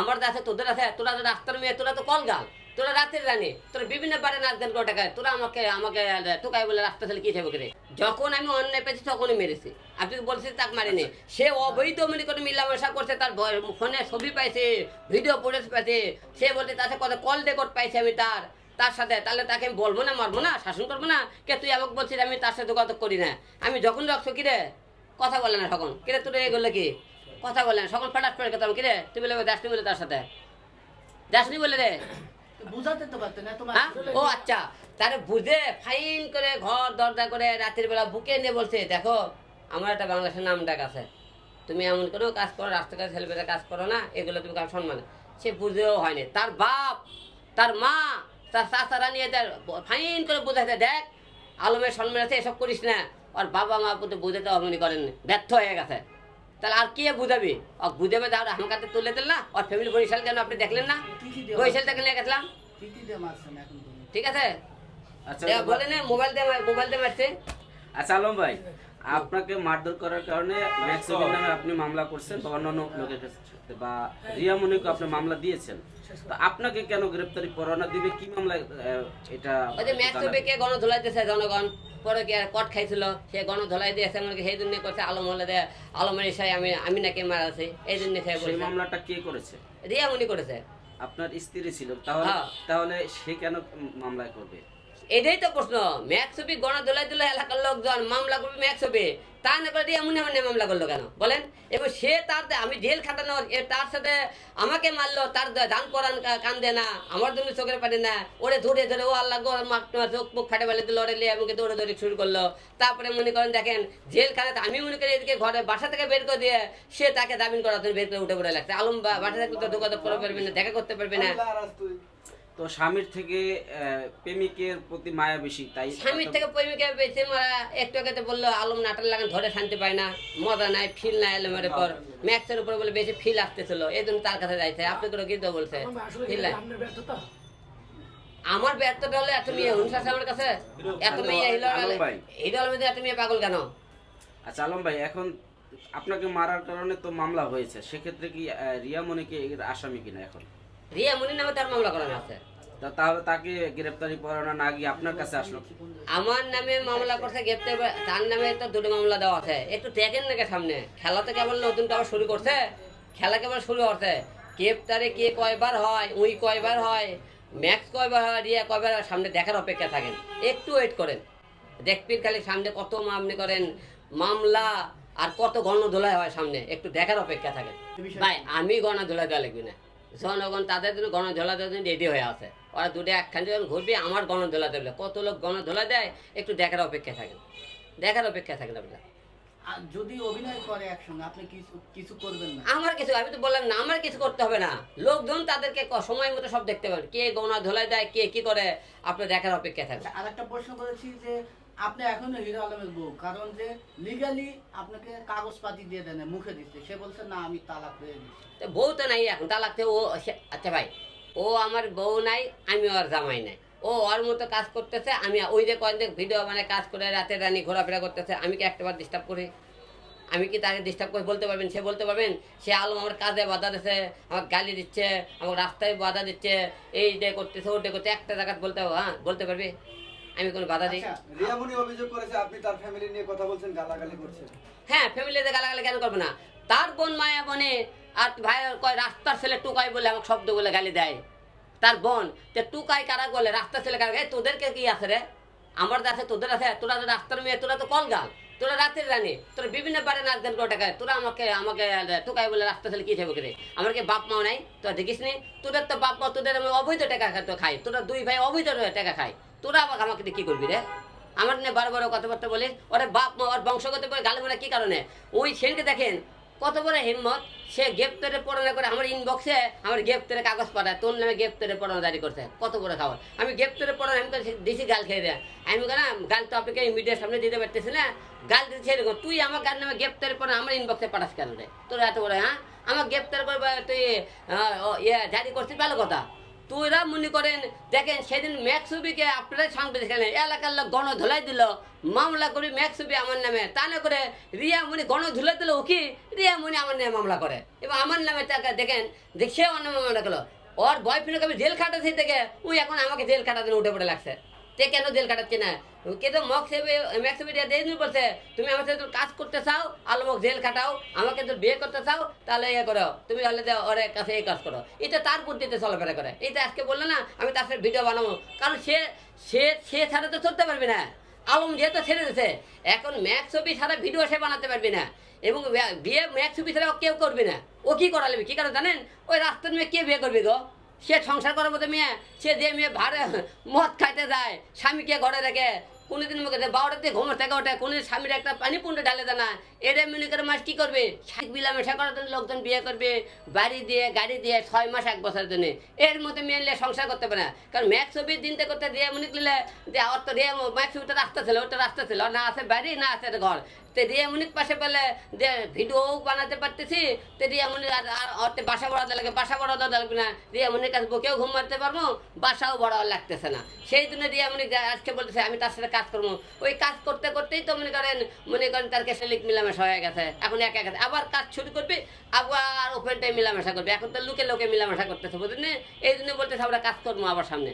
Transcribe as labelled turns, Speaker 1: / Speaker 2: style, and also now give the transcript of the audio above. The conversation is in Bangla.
Speaker 1: আমার আছে তোদের আছে তোরা তো রাস্তার মেয়ে তোরা তো কলগাল। তোরা রাতের রানী তোরা বিভিন্ন বারে নাচ গান করে টাকায় তোরা আমাকে আমাকে টোকাই বলে রাস্তা ছেলে কি থাকবে করে যখন আমি অন্যায় পেয়েছি তখনই মেরেছি। আপনি বলছি তাকে মারিনি। সে অবৈধ মনে করে মিলামেশা করছে তার ফোনে ছবি পাইছে ভিডিও ফুটেজ পাইছে। সে বলছে তার সাথে কত কল রেকর্ড পাইছে আমি তার। তার সাথে তাহলে তাকে আমি বলব না মারবো না শাসন করব না? কে তুই আমাকে বলছিস আমি তার সাথে যোগাযোগ করি না। আমি যখন রাখছো কি রে কথা বলে না তখন। কিরে তোর এগুলো কি? কথা বলে না সকল ফটাস ফেটে কথা কিরে তুই বলে যাসনি বলে তার সাথে। যাসনি বলে রে
Speaker 2: বুঝাতে তো পারতেন না তোমার
Speaker 1: হ্যাঁ? ও আচ্ছা তারে বুঝে ফাইন করে ঘর দরজা করে রাতের বেলা বুকে নিয়ে বলছে দেখো আমার একটা বাংলাদেশের নাম ডাক আছে। তুমি এমন কোনো কাজ করো রাস্তাঘাটে ছেলেপেলে কাজ করো না এগুলো তুমি কার সম্মান সে বুঝেও হয়নি। তার বাপ তার মা তার চাচারা নিয়ে তার ফাইন করে বোঝাইতে দেখ আলমের সম্মান আছে এসব করিস না। আর বাবা মা কিন্তু বুঝাতে অমনি করেন ব্যর্থ হয়ে গেছে। তাহলে আর কে বুঝাবে? আর বুঝাবে তাহলে আমার কাছে তুলে দিল না? আর ফ্যামিলি বরিশাল কেন আপনি দেখলেন না? বরিশাল থেকে নিয়ে গেছিলাম। ঠিক আছে?
Speaker 3: আচ্ছা
Speaker 1: বলে নে মোবাইল দিয়ে মোবাইল দিয়ে মারছে।
Speaker 3: আচ্ছা আলম ভাই আপনাকে মারধর করার কারণে ম্যাক্সিমাম নামে আপনি মামলা করছেন বা অন্যান্য লোকের কাছে বা রিয়া মনিকে আপনি মামলা দিয়েছেন। তো আপনাকে কেন গ্রেপ্তারি পরোয়ানা দিবে? কি মামলা এটা
Speaker 1: ওই যে জনগণ। পরে কি আর কট খাইছিল? সে গণ ধোলাই দিয়েছে মনে সেই জন্য করছে আলম হলে দে আলমের ইসাই আমি আমি নাকি মারাছি এই জন্য
Speaker 3: সেই মামলাটা কে করেছে?
Speaker 1: রিয়া মনি করেছে।
Speaker 3: আপনার স্ত্রী ছিল। তাহলে
Speaker 1: হ্যাঁ।
Speaker 3: তাহলে সে কেন মামলা করবে?
Speaker 1: এটাই তো প্রশ্ন। ছবি গণ ধোলাই দিল এলাকার লোকজন মামলা করবে ছবি। তা না করে মনি আমার নিয়ে মামলা করল কেন? বলেন। এবং সে তার আমি জেল খাটানো তার সাথে আমাকে মারলো, তার দান করান কান দেয় না, আমার জন্য চোখের পারে না। ওরে ধরে ধরে, ও আল্লাহ চোখ মুখ ফাটে ফেলে দিল, ওরে আমাকে দৌড়ে দৌড়ে শুরু করল। তারপরে মনে করেন, দেখেন, জেল খানাতে আমি মনে করি এদিকে ঘরে বাসা থেকে বের করে দিয়ে সে তাকে জামিন করার জন্য বের করে উঠে পড়ে লাগছে। আলম বা- বাসা থেকে তো করতে পারবে না, দেখা করতে পারবে না।
Speaker 3: তো স্বামীর থেকে প্রেমিকের প্রতি মায়া বেশি তাই
Speaker 1: স্বামীর থেকে প্রেমিকা বেঁচে মারা একটু আগে বলল আলম নাটার লাগান ধরে শান্তি পায় না মজা নাই ফিল নাই আলমের উপর। ম্যাক্সের উপর বলে বেশি ফিল আসতেছিল এই জন্য তার কাছে যাইছে। আপনি করে কিন্তু বলছে? ফিল নাই। আমার ব্যর্থটা হলে এত মেয়ে হুনসাস আমার কাছে? এত মেয়ে হিলো
Speaker 3: আলম? ভাই।
Speaker 1: হিলো মধ্যে এত মেয়ে পাগল কেন?
Speaker 3: আচ্ছা আলম ভাই এখন আপনাকে মারার কারণে তো মামলা হয়েছে সেক্ষেত্রে কি রিয়া মনিকে এর আসামি কিনা এখন?
Speaker 1: রিয়া মুনি নামে তার মামলা করানো আছে।
Speaker 3: তাকে গ্রেপ্তারি পরোয়ানা না গিয়ে আপনার কাছে আসলো?
Speaker 1: আমার নামে মামলা করছে গ্রেপ্তার তার নামে তো দুটো মামলা দেওয়া আছে। একটু দেখেন নাকি সামনে। খেলা তো কেবল নতুন আবার শুরু করছে। খেলা কেবল শুরু করছে গ্রেপ্তারে কে কয়বার হয় উই কয়বার হয় ম্যাক্স কয়বার হয় রিয়া কয়বার হয় সামনে দেখার অপেক্ষা থাকেন। একটু ওয়েট করেন। দেখবেন খালি সামনে কত মামনি করেন। মামলা আর কত গণধোলাই হয় সামনে। একটু দেখার অপেক্ষা থাকেন। ভাই আমি গণধোলাই দেওয়া লাগবে না। জনগণ তাদের জন্য গণধোলা দেওয়ার জন্য রেডি হয়ে আছে। ওরা দুটো একখান যখন ঘুরবে আমার গণধোলা দেবে কত লোক গণধোলা দেয় একটু দেখার অপেক্ষা থাকেন। দেখার অপেক্ষা থাকেন আপনার।
Speaker 2: যদি অভিনয় করে একসঙ্গে আপনি কিছু কিছু করবেন না?
Speaker 1: আমার কিছু আমি তো বললাম না আমার কিছু করতে হবে না। লোকজন তাদেরকে সময় মতো সব দেখতে পাবেন। কে গণা ধোলাই দেয় কে কি করে আপনার দেখার অপেক্ষা থাকবে
Speaker 2: আর একটা প্রশ্ন করেছি যে আপনি এখনও হিরো আলমের বউ, কারণ যে লিগালি আপনাকে কাগজপাতি দিয়ে দেন মুখে দিচ্ছে। সে বলছে, না, আমি তালাক
Speaker 1: তো বউ তো নাই এখন, তালাক লাগতে ও আচ্ছা ভাই, ও আমার বউ নাই আমি ওর জামাই নাই। ও ওর মতো কাজ করতেছে, আমি ওই যে কয়েক ভিডিও মানে কাজ করে, রাতে রানি ঘোরাফেরা করতেছে, আমি কি একটাবার ডিস্টার্ব করি? আমি কি তাকে ডিস্টার্ব করে বলতে পারবেন? সে বলতে পারবেন, সে আলম আমার কাজে বাধা দিচ্ছে আমাকে গালি দিচ্ছে, আমাকে রাস্তায় বাধা দিচ্ছে, এই ডে করতেছে ওটা করতে একটা জায়গায় বলতে হ্যাঁ বলতে পারবি? আমি কোনো বাধা দিই
Speaker 2: আচ্ছা
Speaker 4: রিয়ামণি অভিযোগ করেছে আপনি তার ফ্যামিলি নিয়ে কথা বলছেন গালাগালি করছেন।
Speaker 1: হ্যাঁ ফ্যামিলিতে গালাগালি কেন করব না? তার বোন মায়া বনে আর ভাই কয় রাস্তার ছেলে টুকাই বলে আমাকে শব্দ বলে গালি দেয়। তার বোন তে টুকাই কারা বলে রাস্তার ছেলে কারা এই তোদেরকে কি আছে রে? আমার আছে তোদের আছে। তোরা তো রাস্তার মেয়ে তোরা তো কলগাল। তোরা রাতের রানী। তোরা বিভিন্ন বারে নাচ গান করে টাকা তোরা আমাকে আমাকে টুকাই বলে রাস্তা ছেলে কি থাকবে করে আমার কি বাপ মাও নাই? তোরা দেখিস নি তোদের তো বাপ মা তোদের অবৈধ টাকা তো খাই। তোরা দুই ভাই অবৈধ টাকা খাই। তোরা আবার আমাকে কি করবি রে? আমার নিয়ে বারো বারো কথাবার্তা বলিস? ওরে বাপ মা, ওর বংশগত বলে গালি বলে কি কারণে? ওই সেনকে দেখেন, কত বড় হিম্মত। সে গ্রেপ্তারে পড়ানো করে আমার ইনবক্সে আমার গ্রেপ্তারে কাগজ পাঠায়। তোর নামে গ্রেপ্তারে পড়ানো জারি করছে। কত বড় খাবার। আমি গ্রেপ্তারে পড়ানো আমি তো দিছি গাল খেয়ে দেয়। আমি কেন গাল তো আপনাকে মিডিয়ার সামনে দিতে পারতেছি না। গাল দিচ্ছি এরকম। তুই আমার গাল নামে গ্রেপ্তারে পড়া আমার ইনবক্সে পাঠাস কেন রে? তোর এত বড় হ্যাঁ? আমার গ্রেপ্তার করবে তুই ইয়ে জারি করছিস? ভালো কথা। তোরা মনে করেন, দেখেন সেদিন ম্যাক্সুবিকে আপনারাই সামনে দেখেন, এলাকার লোক গণ ধুলাই দিল, মামলা করে ম্যাক্সুবি আমার নামে, তা না করে রিয়া মনি গণ ধুলাই দিল, ও কি? রিয়া মনি আমার নামে মামলা করে। এবার আমার নামে তাকে দেখেন, দেখে আমার নামে মামলা করল। ওর বয়ফ্রেন্ডকে আমি জেল খাটাচ্ছি থেকে ওই এখন আমাকে জেল খাটাতে উঠে পড়ে লাগছে। তে কেন জেল কাটাচ্ছে না? কে তো ম্যাক্স মিডিয়া দিয়ে বলছে তুমি আমার সাথে কাজ করতে চাও, আলো মক জেল খাটাও আমাকে তো বিয়ে করতে চাও, তাহলে ইয়ে করো, তুমি হলে ওর কাছে এই কাজ করো। এটা তার বুদ্ধিতে চলাফেরা করে। এটা আজকে বলল না, আমি তার সাথে ভিডিও বানাবো। কারণ সে সে সে ছাড়া তো চলতে পারবে না। আলম যেহেতু ছেড়ে দিয়েছে। এখন ম্যাক্স ছবি ছাড়া ভিডিও সে বানাতে পারবে না। এবং বিয়ে- ম্যাক্স ছবি ছাড়া কেউ করবে না। ও কি করালে? কি কারণ জানেন? ওই রাস্তার মেয়ে কে বিয়ে করবে গো? সে সংসার করার মতো মেয়ে, সে যে মেয়ে ভাড়ে মদ খাইতে যায়, স্বামীকে ঘরে রেখে, কোনোদিন মুখে বারোটাতে ঘুমের থেকে ওঠে, কোনোদিন স্বামীর একটা পানি পুন্ডে ঢালে দেয় না। এটা মনে করে মাস কি করবে? শাক বিলামেশা করার জন্য লোকজন বিয়ে করবে, বাড়ি দিয়ে, গাড়ি দিয়ে, ছয় মাস, এক বছরের জন্য। এর মধ্যে মেয়ে নিলে সংসার করতে পারে না। কারণ ম্যাক্স ছবি দিনতে করতে দিয়ে মনে করলে যে ওর তো রে ম্যাক্স ছবিটা রাস্তা ছিল, ওটা রাস্তা ছিল, না আছে বাড়ি, না আছে ঘর। তো রিয়ামনিক পাশে পেলে ভিডিও বানাতে পারতেছি তো আর ওতে বাসা বড়া লাগবে বাসা বড়া দেওয়া লাগবে না। রিয়ামনির কাছে বকেও ঘুম মারতে পারব, বাসাও বড় লাগতেছে না। সেই জন্য রিয়ামনি আজকে বলতেছে, আমি তার সাথে কাজ করব। ওই কাজ করতে করতেই তো মনে করেন মনে করেন তার কাছে লিক মিলামেশা হয়ে গেছে। এখন একা একা, আবার কাজ শুরু করবে, আবার ওপেনটাই মিলামেশা করবে। এখন তো লোকে লোকে মিলামেশা করতেছে, বুঝলেন এই জন্য বলতেছে, আমরা কাজ করব আবার সামনে।